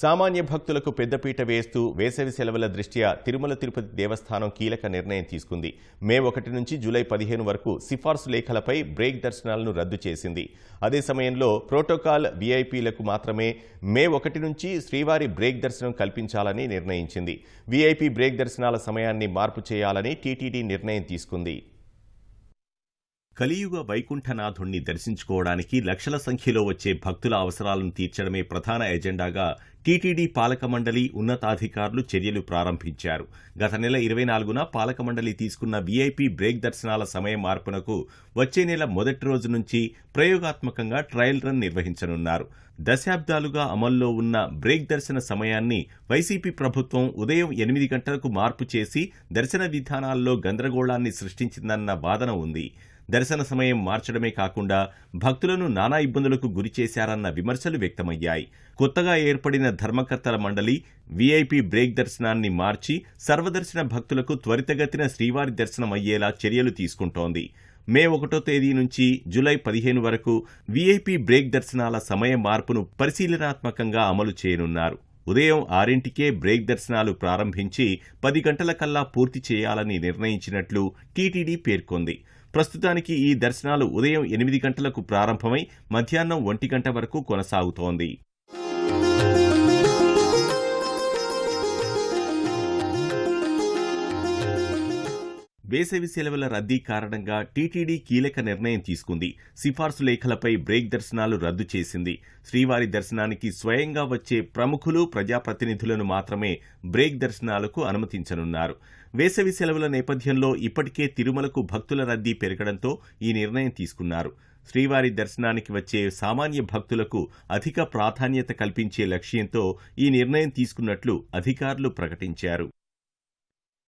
సామాన్య భక్తులకు పెద్దపీట వేస్తూ వేసవి సెలవుల దృష్ట్యా తిరుమల తిరుపతి దేవస్థానం కీలక నిర్ణయం తీసుకుంది. మే ఒకటి నుంచి జూలై పదిహేను వరకు సిఫార్సు లేఖలపై బ్రేక్ దర్శనాలను రద్దు చేసింది. అదే సమయంలో ప్రోటోకాల్ వీఐపీలకు మాత్రమే మే ఒకటి నుంచి శ్రీవారి బ్రేక్ దర్శనం కల్పించాలని నిర్ణయించింది. వీఐపీ బ్రేక్ దర్శనాల సమయాన్ని మార్పు చేయాలని టీటీడీ నిర్ణయం తీసుకుంది. కలియుగ వైకుంఠనాథుణ్ణి దర్శించుకోవడానికి లక్షల సంఖ్యలో వచ్చే భక్తుల అవసరాలను తీర్చడమే ప్రధాన ఎజెండాగా టీటీడీ పాలక మండలి ఉన్నతాధికారులు చర్యలు ప్రారంభించారు. గత నెల ఇరవై నాలుగున పాలక మండలి తీసుకున్న వీఐపీ బ్రేక్ దర్శనాల సమయ మార్పునకు వచ్చే నెల మొదటి రోజు నుంచి ప్రయోగాత్మకంగా ట్రయల్ రన్ నిర్వహించనున్నారు. దశాబ్దాలుగా అమల్లో ఉన్న బ్రేక్ దర్శన సమయాన్ని వైసీపీ ప్రభుత్వం ఉదయం ఎనిమిది గంటలకు మార్పు చేసి దర్శన విధానాల్లో గందరగోళాన్ని సృష్టించిందన్న వాదన ఉంది. దర్శన సమయం మార్చడమే కాకుండా భక్తులను నానా ఇబ్బందులకు గురి చేశారన్న విమర్శలు వ్యక్తమయ్యాయి. కొత్తగా ఏర్పడిన ధర్మకర్తల మండలి వీఐపీ బ్రేక్ దర్శనాన్ని మార్చి సర్వదర్శన భక్తులకు త్వరితగతిన శ్రీవారి దర్శనం అయ్యేలా చర్యలు తీసుకుంటోంది. మే ఒకటో తేదీ నుంచి జూలై పదిహేను వరకు వీఐపీ బ్రేక్ దర్శనాల సమయ మార్పును పరిశీలనాత్మకంగా అమలు చేయనున్నారు. ఉదయం ఆరింటికే బ్రేక్ దర్శనాలు ప్రారంభించి పది గంటల కల్లా పూర్తి చేయాలని నిర్ణయించినట్లు టీటీడీ పేర్కొంది. ప్రస్తుతానికి ఈ దర్శనాలు ఉదయం ఎనిమిది గంటలకు ప్రారంభమై మధ్యాహ్నం ఒంటి గంట వరకు కొనసాగుతోంది. వేసవి సెలవుల రద్దీ కారణంగా టీటీడీ కీలక నిర్ణయం తీసుకుంది. సిఫార్సు లేఖలపై బ్రేక్ దర్శనాలు రద్దు చేసింది. శ్రీవారి దర్శనానికి స్వయంగా వచ్చే ప్రముఖులు ప్రజాప్రతినిధులను మాత్రమే బ్రేక్ దర్శనాలకు అనుమతించనున్నారు. వేసవి సెలవుల నేపథ్యంలో ఇప్పటికే తిరుమలకు భక్తుల రద్దీ పెరగడంతో ఈ నిర్ణయం తీసుకున్నారు. శ్రీవారి దర్శనానికి వచ్చే సామాన్య భక్తులకు అధిక ప్రాధాన్యత కల్పించే లక్ష్యంతో ఈ నిర్ణయం తీసుకున్నట్లు అధికారులు ప్రకటించారు.